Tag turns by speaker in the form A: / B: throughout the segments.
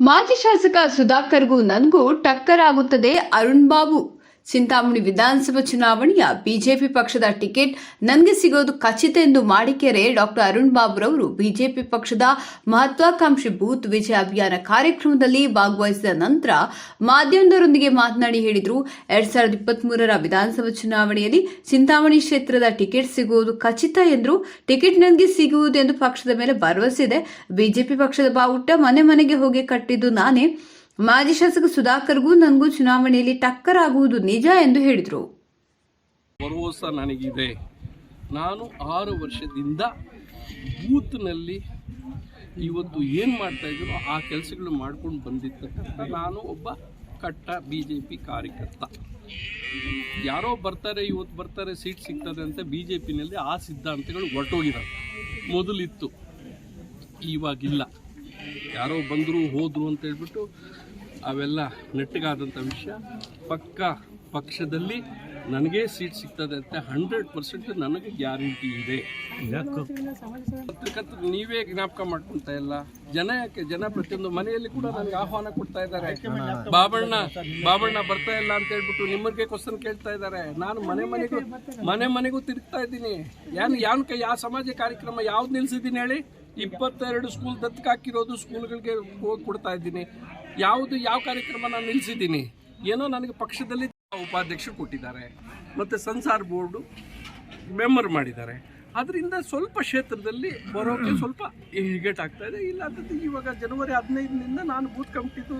A: ಮಾಜಿ ಶಾಸಕ ಸುಧಾಕರ್ಗೂ ನನಗೂ ಟಕ್ಕರ್ ಆಗುತ್ತದೆ ಅರುಣ್ ಬಾಬು. ಚಿಂತಾಮಣಿ ವಿಧಾನಸಭಾ ಚುನಾವಣೆಯ ಬಿಜೆಪಿ ಪಕ್ಷದ ಟಿಕೆಟ್ ನನಗೆ ಸಿಗೋದು ಖಚಿತ ಎಂದು ಮಾಡಿಕೆರೆ ಡಾಕ್ಟರ್ ಅರುಣ್ ಬಾಬುರವರು. ಬಿಜೆಪಿ ಪಕ್ಷದ ಮಹತ್ವಾಕಾಂಕ್ಷಿ ಬೂತ್ ವಿಜಯ ಅಭಿಯಾನ ಕಾರ್ಯಕ್ರಮದಲ್ಲಿ ಭಾಗವಹಿಸಿದ ನಂತರ ಮಾಧ್ಯಮದವರೊಂದಿಗೆ ಮಾತನಾಡಿ ಹೇಳಿದರು, ಎರಡ್ ಸಾವಿರದ ವಿಧಾನಸಭಾ ಚುನಾವಣೆಯಲ್ಲಿ ಚಿಂತಾಮಣಿ ಕ್ಷೇತ್ರದ ಟಿಕೆಟ್ ಸಿಗುವುದು ಖಚಿತ ಎಂದರು ಟಿಕೆಟ್ ನನಗೆ ಸಿಗುವುದು ಎಂದು ಪಕ್ಷದ ಮೇಲೆ ಭರವಸೆ ಇದೆ. ಬಿಜೆಪಿ ಪಕ್ಷದ ಬಾವುಟ ಮನೆ ಮನೆಗೆ ಹೋಗಿ ಕಟ್ಟಿದ್ದು ನಾನೇ. ಮಾಜಿ ಶಾಸಕ ಸುಧಾಕರ್ಗೂ ನನಗೂ ಚುನಾವಣೆಯಲ್ಲಿ ಟಕ್ಕರ್ ಆಗುವುದು ನಿಜ ಎಂದು ಹೇಳಿದರು.
B: ಭರವಸೆ ನನಗಿದೆ. ನಾನು ಆರು ವರ್ಷದಿಂದ ಬೂತ್ನಲ್ಲಿ ಇವತ್ತು ಏನು ಮಾಡ್ತಾ ಇದ್ದೀನೋ ಆ ಕೆಲಸಗಳು ಮಾಡ್ಕೊಂಡು ಬಂದಿರ್ತಕ್ಕಂಥ ನಾನು ಒಬ್ಬ ಕಟ್ಟ ಬಿ ಜೆ ಪಿ ಕಾರ್ಯಕರ್ತ. ಯಾರೋ ಬರ್ತಾರೆ, ಇವತ್ತು ಬರ್ತಾರೆ, ಸೀಟ್ ಸಿಗ್ತದೆ ಅಂತ ಬಿ ಜೆ ಪಿನಲ್ಲಿ ಆ ಸಿದ್ಧಾಂತಗಳು ಹೊರಟೋಗಿದ್ದಾವೆ ಮೊದಲಿತ್ತು. ಇವಾಗಿಲ್ಲ. ಯಾರೋ ಬಂದರು, ಹೋದರು ಅಂತ ಹೇಳ್ಬಿಟ್ಟು ಅವೆಲ್ಲ ನೆಟ್ಟಗಾದಂಥ ವಿಷಯ. ಪಕ್ಕ ಪಕ್ಷದಲ್ಲಿ ನನಗೆ ಸೀಟ್ ಸಿಗ್ತದೆ ಅಂತ ಹಂಡ್ರೆಡ್ ಪರ್ಸೆಂಟ್ ನನಗೆ ಗ್ಯಾರಂಟಿ ಇದೆ. ಪತ್ರಕರ್ತರು ನೀವೇ ಜ್ಞಾಪಕ ಮಾಡ್ಕೊಂತ ಇಲ್ಲ. ಜನ ಯಾಕೆ? ಜನ ಪ್ರತಿಯೊಂದು ಮನೆಯಲ್ಲಿ ಕೂಡ ನನಗೆ ಆಹ್ವಾನ ಕೊಡ್ತಾ ಇದ್ದಾರೆ. ಬಾಬಣ್ಣ ಬಾಬಣ್ಣ ಬರ್ತಾ ಇಲ್ಲ ಅಂತ ಹೇಳ್ಬಿಟ್ಟು ನಿಮ್ಮರಿಗೆ ಕ್ವಶನ್ ಕೇಳ್ತಾ ಇದ್ದಾರೆ. ನಾನು ಮನೆ ಮನೆಗೂ ಮನೆ ಮನೆಗೂ ತಿರುಗ್ತಾ ಇದ್ದೀನಿ. ಯಾನ್ ಯಾನ್ ಕೈ ಯಾವ ಸಮಾಜ ಕಾರ್ಯಕ್ರಮ ಯಾವ್ದು ನಿಲ್ಸಿದ್ದೀನಿ ಹೇಳಿ? ಇಪ್ಪತ್ತೆರಡು ಸ್ಕೂಲ್ ದತ್ತಕ್ಕೆ ಹಾಕಿರೋದು ಸ್ಕೂಲ್ಗಳಿಗೆ ಹೋಗಿ ಕೊಡ್ತಾ ಇದ್ದೀನಿ. ಯಾವುದು ಯಾವ ಕಾರ್ಯಕ್ರಮ ನಾನು ನಿಲ್ಲಿಸಿದ್ದೀನಿ ಏನೋ ನನಗೆ ಪಕ್ಷದಲ್ಲಿ ಉಪಾಧ್ಯಕ್ಷರು ಕೊಟ್ಟಿದ್ದಾರೆ. ಮತ್ತು ಸಂಸಾರ್ ಬೋರ್ಡು ಮೆಂಬರ್ ಮಾಡಿದ್ದಾರೆ. ಅದರಿಂದ ಸ್ವಲ್ಪ ಕ್ಷೇತ್ರದಲ್ಲಿ ಬರೋಕ್ಕೆ ಸ್ವಲ್ಪ ಹಿಗೇಟ್ ಆಗ್ತಾ ಇದೆ. ಇಲ್ಲ ಅಂತ ಇವಾಗ ಜನವರಿ ಹದಿನೈದರಿಂದ ನಾನು ಬೂತ್ ಕಮಿಟಿದು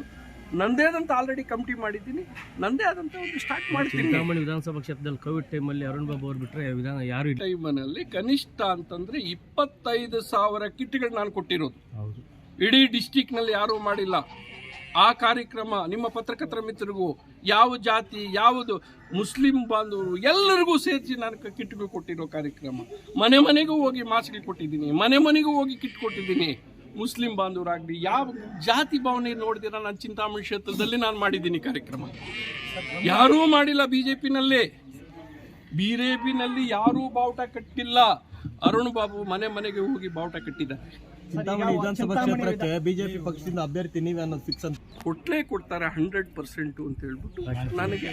B: ನಂದೇ ಆದಂಥ ಆಲ್ರೆಡಿ ಕಮಿಟಿ ಮಾಡಿದ್ದೀನಿ. ನಂದೇ ಆದಂಥ ಒಂದು ಸ್ಟಾರ್ಟ್ ಮಾಡ್ತೀನಿ.
C: ಚಿಂತಾಮಣಿ ವಿಧಾನಸಭಾ ಕ್ಷೇತ್ರದಲ್ಲಿ ಕೋವಿಡ್ ಟೈಮಲ್ಲಿ ಅರುಣ್ ಬಾಬು ಅವ್ರು ಬಿಟ್ಟರೆ ವಿಧಾನ ಯಾರು ಇಲ್ಲ.
B: ಟೈಮನಲ್ಲಿ ಕನಿಷ್ಠ ಅಂತಂದರೆ ಇಪ್ಪತ್ತೈದು ಸಾವಿರ ಕಿಟ್ಗಳು ನಾನು ಕೊಟ್ಟಿರೋದು.
C: ಹೌದು.
B: ಇಡೀ ಡಿಸ್ಟಿಕ್ನಲ್ಲಿ ಯಾರೂ ಮಾಡಿಲ್ಲ. ಆ ಕಾರ್ಯಕ್ರಮ ನಿಮ್ಮ ಪತ್ರಕರ್ತರ ಮಿತ್ರರಿಗೂ ಯಾವ ಜಾತಿ, ಯಾವುದು ಮುಸ್ಲಿಂ ಬಾಂಧವರು ಎಲ್ಲರಿಗೂ ಸೇರಿಸಿ ನಾನು ಕಿಟ್ಗಳು ಕೊಟ್ಟಿರೋ ಕಾರ್ಯಕ್ರಮ. ಮನೆ ಮನೆಗೂ ಹೋಗಿ ಮಾಸ್ಕ್ಗಳು ಕೊಟ್ಟಿದ್ದೀನಿ, ಮನೆ ಮನೆಗೂ ಹೋಗಿ ಕಿಟ್ ಕೊಟ್ಟಿದ್ದೀನಿ. ಮುಸ್ಲಿಂ ಬಾಂಧವರಾಗಲಿ, ಯಾವ ಜಾತಿ ಭಾವನೆ ನೋಡಿದಿರ ನಾನು ಚಿಂತಾಮಣಿ ಕ್ಷೇತ್ರದಲ್ಲಿ ನಾನು ಮಾಡಿದ್ದೀನಿ ಕಾರ್ಯಕ್ರಮ. ಯಾರೂ ಮಾಡಿಲ್ಲ ಬಿ ಜೆ ಪಿನಲ್ಲೇ ಬಿ ಜೆ ಪಿನಲ್ಲಿ ಯಾರೂ ಬಾವುಟ ಕಟ್ಟಿಲ್ಲ. ಅರುಣ್ ಬಾಬು ಮನೆ ಮನೆಗೆ ಹೋಗಿ ಬಾವುಟ ಕಟ್ಟಿದ್ದಾರೆ.
D: ಚಿಂತಾಮಣಿ ವಿಧಾನಸಭಾ ಕ್ಷೇತ್ರಕ್ಕೆ ಬಿಜೆಪಿ ಪಕ್ಷದಿಂದ ಅಭ್ಯರ್ಥಿ ನೀವೇ ಅನ್ನೋದು ಫಿಕ್ಸ್ ಅಂತ.
B: ಕೊಟ್ಲೇ ಕೊಡ್ತಾರೆ ಹಂಡ್ರೆಡ್ ಪರ್ಸೆಂಟ್ ಅಂತ ಹೇಳ್ಬಿಟ್ಟು ನನಗೆ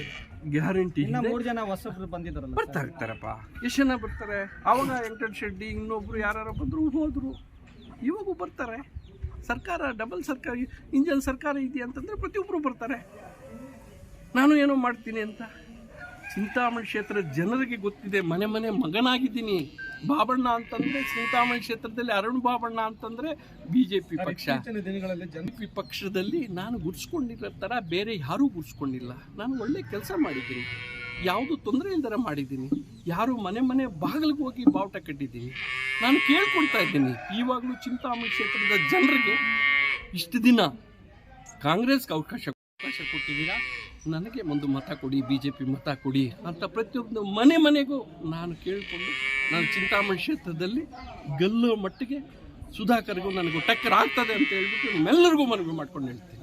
B: ಗ್ಯಾರಂಟಿ
D: ಮೂರು ಜನ ಹೊಸಬ್ರು ಬಂದಿದ್ದಾರಲ್ಲ
B: ಬರ್ತಾ ಇರ್ತಾರಪ್ಪ. ಎಷ್ಟು ಜನ ಬರ್ತಾರೆ. ಆವಾಗ ವೆಂಕಟ ಶೆಡ್ಡಿ ಇನ್ನೊಬ್ರು ಯಾರು ಬಂದ್ರು ಹೋದ್ರು. ಇವಾಗೂ ಬರ್ತಾರೆ. ಸರ್ಕಾರ ಡಬಲ್ ಸರ್ಕಾರ ಇಂಜನ್ ಸರ್ಕಾರ ಇದೆಯಾ ಅಂತಂದ್ರೆ ಪ್ರತಿಯೊಬ್ಬರು ಬರ್ತಾರೆ. ನಾನು ಏನೋ ಮಾಡ್ತೀನಿ ಅಂತ. ಚಿಂತಾಮಣಿ ಕ್ಷೇತ್ರದ ಜನರಿಗೆ ಗೊತ್ತಿದೆ ಮನೆ ಮನೆ ಮಗನಾಗಿದ್ದೀನಿ. ಬಾಬಣ್ಣ ಅಂತಂದ್ರೆ ಚಿಂತಾಮಣಿ ಕ್ಷೇತ್ರದಲ್ಲಿ ಅರುಣ್ ಬಾಬಣ್ಣ ಅಂತಂದ್ರೆ ಬಿಜೆಪಿ ಪಕ್ಷ.
D: ದಿನಗಳಲ್ಲಿ ಜನ
B: ಪಿ ಪಕ್ಷದಲ್ಲಿ ನಾನು ಗುರ್ಸ್ಕೊಂಡಿರೋ ಥರ ಬೇರೆ ಯಾರೂ ಗುರ್ಸ್ಕೊಂಡಿಲ್ಲ. ನಾನು ಒಳ್ಳೆ ಕೆಲಸ ಮಾಡಿದ್ದೀನಿ. ಯಾವುದು ತೊಂದರೆ ಇಲ್ದರ ಮಾಡಿದ್ದೀನಿ. ಯಾರು ಮನೆ ಮನೆ ಬಾಗಿಲಿಗೆ ಹೋಗಿ ಬಾವುಟ ಕಟ್ಟಿದ್ದೀನಿ. ನಾನು ಕೇಳ್ಕೊಳ್ತಾ ಇದ್ದೀನಿ. ಇವಾಗಲೂ ಚಿಂತಾಮಣಿ ಕ್ಷೇತ್ರದ ಜನರಿಗೆ ಇಷ್ಟು ದಿನ ಕಾಂಗ್ರೆಸ್ಗೆ ಅವಕಾಶ ಅವಕಾಶ ಕೊಟ್ಟಿದ್ದೀರಾ? ನನಗೆ ಒಂದು ಮತ ಕೊಡಿ ಬಿ ಜೆ ಪಿ ಮತ ಕೊಡಿ ಅಂತ ಪ್ರತಿಯೊಂದು ಮನೆ ಮನೆಗೂ ನಾನು ಕೇಳಿಕೊಂಡು ನಾನು ಚಿಂತಾಮಣಿ ಕ್ಷೇತ್ರದಲ್ಲಿ ಗೆಲ್ಲೋ ಮಟ್ಟಿಗೆ ಸುಧಾಕರ್ಗೂ ನನಗೂ ಟಕ್ಕರ್ ಆಗ್ತದೆ ಅಂತ ಹೇಳ್ಬಿಟ್ಟು ನಿಮ್ಮೆಲ್ಲರಿಗೂ ಮನವಿ ಮಾಡ್ಕೊಂಡು ಹೇಳ್ತೀನಿ.